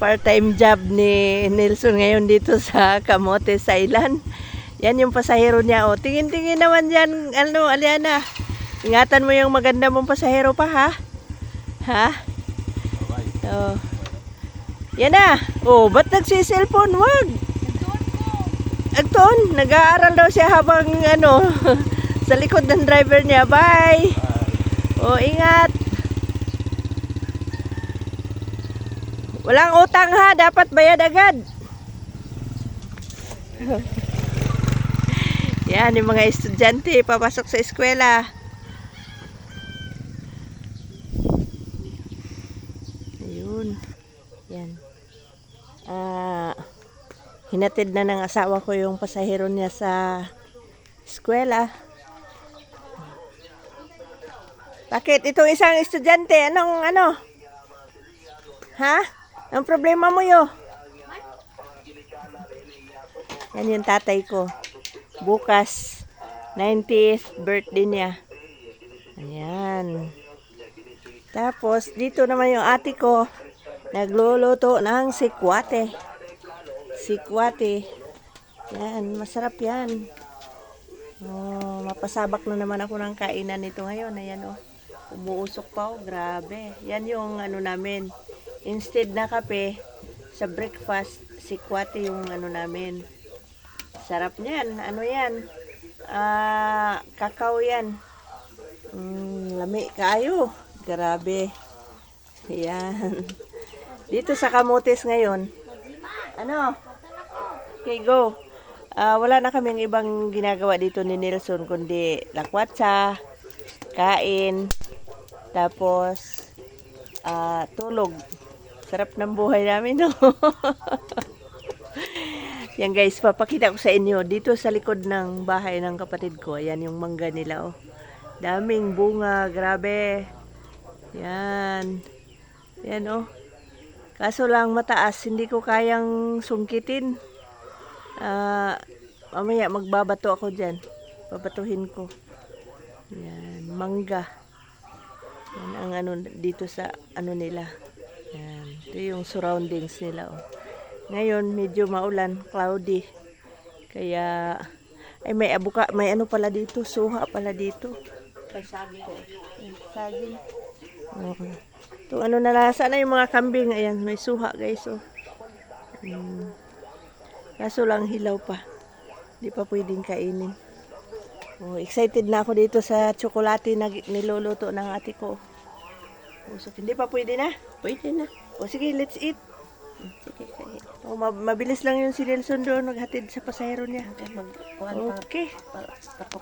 part-time job ni Nelson ngayon dito sa Camotes Island. Yan yung pasahero niya. O, tingin-tingin naman yan, ano, Aliana. Ingatan mo yung maganda mong pasahero pa, ha? Ha? Oh. Yan na. Oh, ba't nagsiselfone? Wag. Agton, nag-aaral daw siya habang ano, sa likod ng driver niya. Bye. Oh, ingat. Walang utang ha, dapat bayad agad. Yan, yung mga estudyante, papasok sa eskwela. Ayun. Yan. Ah, hinatid na ng asawa ko yung pasahero niya sa eskwela. Bakit? Itong isang estudyante, anong ano? Ha? Ang problema mo yo? Yan yung tatay ko. Bukas, 90th birthday niya. Ayan. Tapos, dito naman yung ate ko, nagluluto ng sikwate. Sikwate. Yan, masarap yan. Oh, mapasabak na naman ako ng kainan nito ngayon. Ayan oh. Umuusok pa oh, grabe. Yan yung ano namin. Instead na kape, sa breakfast, sikwate yung ano namin. Sarap niyan. Ano yan? Ah, kakao yan. Mm, lami kayo. Grabe. Yan. Dito sa Kamotes ngayon. Ano? Okay, go. Ah, wala na kaming ibang ginagawa dito ni Nelson kundi lakwatsa, kain, tapos ah, tulog. Sarap ng buhay namin, no? Yan guys, papakita ko sa inyo. Dito sa likod ng bahay ng kapatid ko, ayan yung mangga nila, oh. Daming bunga, grabe. Yan. Yan, oh. Kaso lang mataas, hindi ko kayang sungkitin. Ah, mamaya magbabato ako dyan. Babatuhin ko. Yan, mangga. Yan ang ano dito sa ano nila. Ito yung surroundings nila, oh. Ngayon, medyo maulan, cloudy. Kaya, ay may abuka, may ano pala dito, suha pala dito. May saging. May saging. Okay. Ito ano na lang, sana yung mga kambing, ayan, may suha guys, oh. Hmm. Kaso lang hilaw pa. Hindi pa pwedeng kainin. Oh, excited na ako dito sa tsokolate na niluluto ng ate ko. So, hindi pa pwede na? Pwede na. O sige, let's eat. Sige, sige. Oh, ma- mabilis lang yung si Nelson doon naghatid sa pasahero niya. Mag, kuhan pa, Okay. pa, pa, pa,